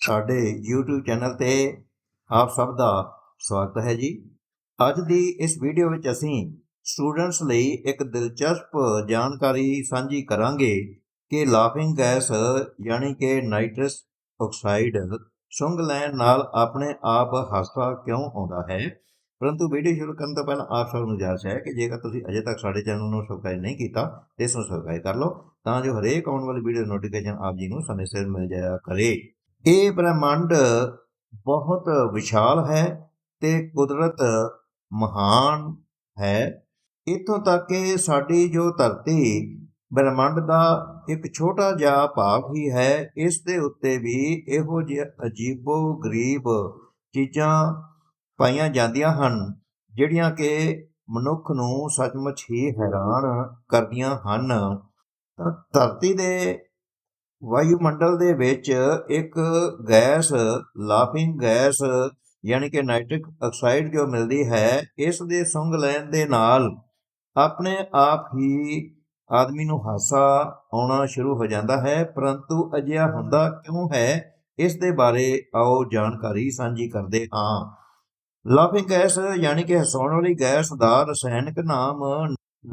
ਸਾਡੇ YouTube channel ਤੇ ਆਪ ਸਭ ਦਾ ਸਵਾਗਤ ਹੈ ਜੀ। ਅੱਜ ਦੀ ਇਸ ਵੀਡੀਓ ਵਿੱਚ ਅਸੀਂ ਸਟੂਡੈਂਟਸ ਲਈ ਇੱਕ ਦਿਲਚਸਪ ਜਾਣਕਾਰੀ ਸਾਂਝੀ ਕਰਾਂਗੇ ਕਿ ਲਾਫਿੰਗ ਗੈਸ ਯਾਨੀ ਕਿ ਨਾਈਟ੍ਰਸ ਆਕਸਾਈਡ ਸੁੰਘ ਲੈਣ ਨਾਲ ਆਪਣੇ ਆਪ ਹਾਸਾ ਕਿਉਂ ਆਉਂਦਾ ਹੈ? ਪਰੰਤੂ ਵੀਡੀਓ ਸ਼ੁਰੂ ਕਰਨ ਤੋਂ ਪਹਿਲਾਂ ਆਪ ਸਭ ਨੂੰ ਗੁਜ਼ਾਰਿਸ਼ ਹੈ ਕਿ ਜੇਕਰ ਤੁਸੀਂ ਅਜੇ ਤੱਕ ਸਾਡੇ ਚੈਨਲ ਨੂੰ ਸਬਸਕ੍ਰਾਈਬ ਨਹੀਂ ਕੀਤਾ ਤੇ ਇਸ ਨੂੰ ਸਬਸਕ੍ਰਾਈਬ ਕਰ ਲਓ ਤਾਂ ਜੋ ਹਰੇਕ ਆਉਣ ਵਾਲੀ ਵੀਡੀਓ ਨੋਟੀਫਿਕੇਸ਼ਨ ਆਪ ਜੀ ਨੂੰ ਸਮੇਂ ਸਿਰ ਮਿਲ ਜਾਇਆ ਕਰੇ। ਇਹ ਬ੍ਰਹਿਮੰਡ ਬਹੁਤ ਵਿਸ਼ਾਲ ਹੈ ਤੇ ਕੁਦਰਤ ਮਹਾਨ ਹੈ। ਇਥੋਂ ਤੱਕ ਕਿ ਸਾਡੀ ਜੋ ਧਰਤੀ ਬ੍ਰਹਿਮੰਡ ਦਾ ਇੱਕ ਛੋਟਾ ਜਿਹਾ ਭਾਗ ਹੀ ਹੈ, ਇਸ ਦੇ ਉੱਤੇ ਵੀ ਇਹੋ ਜਿਹੇ ਅਜੀਬੋ ਗਰੀਬ ਚੀਜ਼ਾਂ ਪਾਈਆਂ ਜਾਂਦੀਆਂ ਹਨ, ਜਿਹੜੀਆਂ ਕਿ ਮਨੁੱਖ ਨੂੰ ਸੱਚਮੁੱਚ ਹੀ ਹੈਰਾਨ ਕਰਦੀਆਂ ਹਨ। ਤਾਂ ਧਰਤੀ ਦੇ ਵਾਯੂਮੰਡਲ ਦੇ ਵਿੱਚ ਇੱਕ ਗੈਸ, ਲਾਫਿੰਗ ਗੈਸ ਯਾਨੀ ਕਿ ਨਾਈਟ੍ਰਿਕ ਆਕਸਾਈਡ ਜੋ ਮਿਲਦੀ ਹੈ, ਇਸ ਦੇ ਸੁੰਘ ਲੈਣ ਦੇ ਨਾਲ ਆਪਣੇ ਆਪ ਹੀ ਆਦਮੀ ਨੂੰ ਹਾਸਾ ਆਉਣਾ ਸ਼ੁਰੂ ਹੋ ਜਾਂਦਾ ਹੈ। ਪਰੰਤੂ ਅਜਿਹਾ ਹੁੰਦਾ ਕਿਉਂ ਹੈ? ਇਸ ਦੇ ਬਾਰੇ ਆਓ ਜਾਣਕਾਰੀ ਸਾਂਝੀ ਕਰਦੇ ਹਾਂ। ਲਾਫਿੰਗ ਗੈਸ ਯਾਨੀ ਕਿ ਹਸਾਉਣ ਵਾਲੀ ਗੈਸ ਦਾ ਰਸਾਇਣਕ ਨਾਮ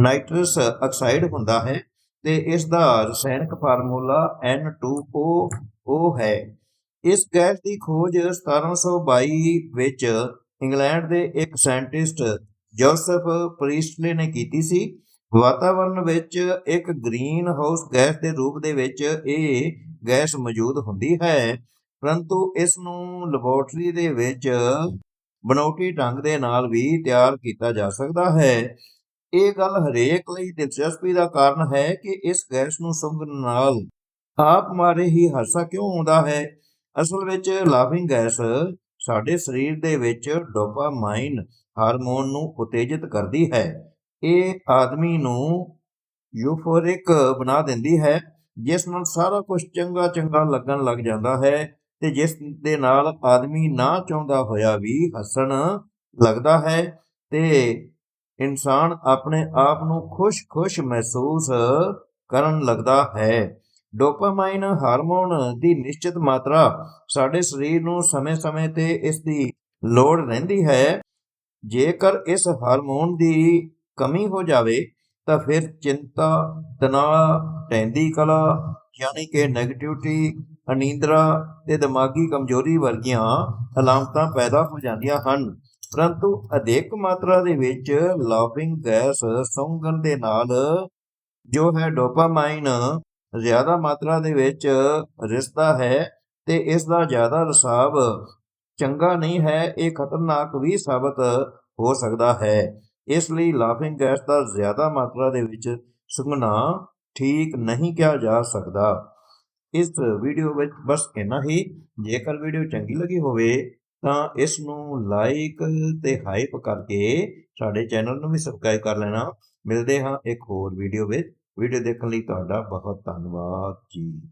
ਨਾਈਟਰਸ ਆਕਸਾਈਡ ਹੁੰਦਾ ਹੈ। ਤੇ ਇਸ ਦਾ ਰਸਾਇਣਕ ਫਾਰਮੂਲਾ N2O ਹੈ। ਇਸ ਗੈਸ ਦੀ ਖੋਜ 1722 ਵਿੱਚ ਇੰਗਲੈਂਡ ਦੇ ਇੱਕ ਸਾਇੰਟਿਸਟ ਜੋਸਫ ਪ੍ਰੀਸਟਲੇ ਨੇ ਕੀਤੀ ਸੀ। ਵਾਤਾਵਰਣ ਵਿੱਚ ਇੱਕ ਗ੍ਰੀਨ ਹਾਊਸ ਗੈਸ ਦੇ ਰੂਪ ਦੇ ਵਿੱਚ ਇਹ ਗੈਸ ਮੌਜੂਦ ਹੁੰਦੀ ਹੈ। ਪਰੰਤੂ ਇਸ ਨੂੰ ਲੈਬੋਰੇਟਰੀ ਦੇ ਵਿੱਚ ਬਣਾਉਟੀ ਢੰਗ ਦੇ ਨਾਲ ਵੀ ਤਿਆਰ ਕੀਤਾ ਜਾ ਸਕਦਾ ਹੈ। ਇਹ ਗੱਲ ਹਰੇਕ ਲਈ ਦਿਲਚਸਪੀ ਦਾ ਕਾਰਨ ਹੈ ਕਿ ਇਸ ਗੈਸ ਨੂੰ ਸੁੰਘਣ ਨਾਲ ਆਪ ਮਾਰੇ ਹੀ ਹਾਸਾ ਕਿਉਂ ਆਉਂਦਾ ਹੈ? ਅਸਲ ਵਿੱਚ ਲਾਫਿੰਗ ਗੈਸ ਸਾਡੇ ਸਰੀਰ ਦੇ ਵਿੱਚ ਡੋਪਾਮਾਈਨ ਹਾਰਮੋਨ ਨੂੰ ਉਤੇਜਿਤ ਕਰਦੀ ਹੈ। ਇਹ ਆਦਮੀ ਨੂੰ ਯੂਫੋਰਿਕ ਬਣਾ ਦਿੰਦੀ ਹੈ, ਜਿਸ ਨਾਲ ਸਾਰਾ ਕੁਝ ਚੰਗਾ ਚੰਗਾ ਲੱਗਣ ਲੱਗ ਜਾਂਦਾ ਹੈ ਤੇ ਜਿਸ ਦੇ ਨਾਲ ਆਦਮੀ ਨਾ ਚਾਹੁੰਦਾ ਹੋਇਆ ਵੀ ਹੱਸਣ ਲੱਗਦਾ ਹੈ ਤੇ ਇਨਸਾਨ ਆਪਣੇ ਆਪ ਨੂੰ ਖੁਸ਼-ਖੁਸ਼ ਮਹਿਸੂਸ ਕਰਨ ਲੱਗਦਾ ਹੈ। ਡੋਪਾਮਾਈਨ ਹਾਰਮੋਨ ਦੀ ਨਿਸ਼ਚਿਤ ਮਾਤਰਾ ਸਾਡੇ ਸਰੀਰ ਨੂੰ ਸਮੇਂ-ਸਮੇਂ ਤੇ ਇਸ ਦੀ ਲੋੜ ਰਹਿੰਦੀ ਹੈ। ਜੇਕਰ ਇਸ ਹਾਰਮੋਨ ਦੀ ਕਮੀ ਹੋ ਜਾਵੇ, ਤਾਂ ਫਿਰ ਚਿੰਤਾ, ਤਣਾਅ ਟੈਂਦੀ ਕਲਾ ਯਾਨੀ ਕਿ ਨੈਗੇਟਿਵਿਟੀ ਅਨੀਂਦਰਾ ਤੇ ਦਿਮਾਗੀ ਕਮਜ਼ੋਰੀ ਵਰਗੀਆਂ ਅਲਾਮਤਾਂ ਪੈਦਾ ਹੋ ਜਾਂਦੀਆਂ ਹਨ। ਪਰੰਤੂ ਅਧਿਕ ਮਾਤਰਾ ਦੇ ਵਿੱਚ ਲਾਫਿੰਗ ਗੈਸ ਸੁੰਘਣ ਦੇ ਨਾਲ ਜੋ ਹੈ ਡੋਪਾਮਾਈਨ ਜ਼ਿਆਦਾ ਮਾਤਰਾ ਦੇ ਵਿੱਚ ਰਿਸਦਾ ਹੈ ਤੇ ਇਸ ਦਾ ਜ਼ਿਆਦਾ ਰਸਾਵ ਚੰਗਾ ਨਹੀਂ ਹੈ, ਇਹ ਖਤਰਨਾਕ ਵੀ ਸਾਬਤ ਹੋ ਸਕਦਾ ਹੈ। ਇਸ ਲਈ ਲਾਫਿੰਗ ਗੈਸ ਦਾ ਜ਼ਿਆਦਾ ਮਾਤਰਾ ਦੇ ਵਿੱਚ ਸੁੰਘਣਾ ਠੀਕ ਨਹੀਂ ਕਿਹਾ ਜਾ ਸਕਦਾ। ਇਸ ਵੀਡੀਓ ਵਿੱਚ ਬਸ ਇੰਨਾ ਹੀ। ਜੇਕਰ ਵੀਡੀਓ ਚੰਗੀ ਲੱਗੀ ਹੋਵੇ ਤਾਂ ਇਸ ਨੂੰ ਲਾਈਕ ਤੇ ਹਾਈਪ ਕਰਕੇ ਸਾਡੇ ਚੈਨਲ ਨੂੰ ਵੀ ਸਬਸਕ੍ਰਾਈਬ ਕਰ ਲੈਣਾ। ਮਿਲਦੇ ਹਾਂ ਇੱਕ ਹੋਰ ਵੀਡੀਓ ਵਿੱਚ। ਵੀਡੀਓ ਦੇਖਣ ਲਈ ਤੁਹਾਡਾ ਬਹੁਤ ਧੰਨਵਾਦ ਜੀ।